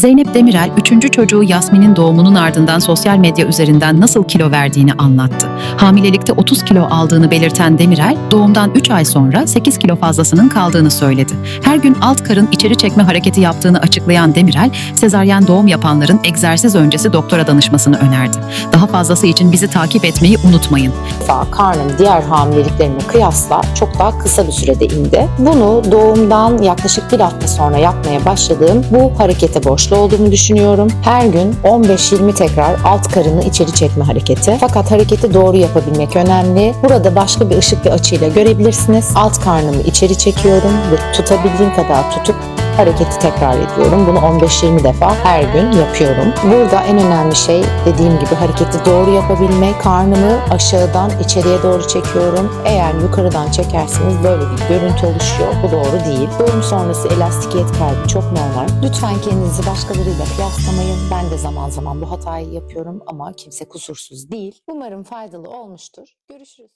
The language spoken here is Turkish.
Zeynep Demirel, üçüncü çocuğu Yasmin'in doğumunun ardından sosyal medya üzerinden nasıl kilo verdiğini anlattı. Hamilelikte 30 kilo aldığını belirten Demirel, doğumdan 3 ay sonra 8 kilo fazlasının kaldığını söyledi. Her gün alt karın içeri çekme hareketi yaptığını açıklayan Demirel, sezaryen doğum yapanların egzersiz öncesi doktora danışmasını önerdi. Daha fazlası için bizi takip etmeyi unutmayın. Defa karnım diğer hamileliklerime kıyasla çok daha kısa bir sürede indi. Bunu doğumdan yaklaşık bir hafta sonra yapmaya başladığım bu harekete borçlu olduğumu düşünüyorum. Her gün 15-20 tekrar alt karını içeri çekme hareketi. Fakat hareketi doğru yapabilmek önemli. Burada başka bir ışık ve açıyla görebilirsiniz. Alt karnımı içeri çekiyorum ve tutabildiğim kadar tutup hareketi tekrar ediyorum. Bunu 15-20 defa her gün yapıyorum. Burada en önemli şey dediğim gibi hareketi doğru yapabilmek. Karnımı aşağıdan içeriye doğru çekiyorum. Eğer yukarıdan çekerseniz böyle bir görüntü oluşuyor. Bu doğru değil. Doğum sonrası elastikiyet kaybı çok normal. Lütfen kendinizi başkalarıyla kıyaslamayın. Ben de zaman zaman bu hatayı yapıyorum ama kimse kusursuz değil. Umarım faydalı olmuştur. Görüşürüz.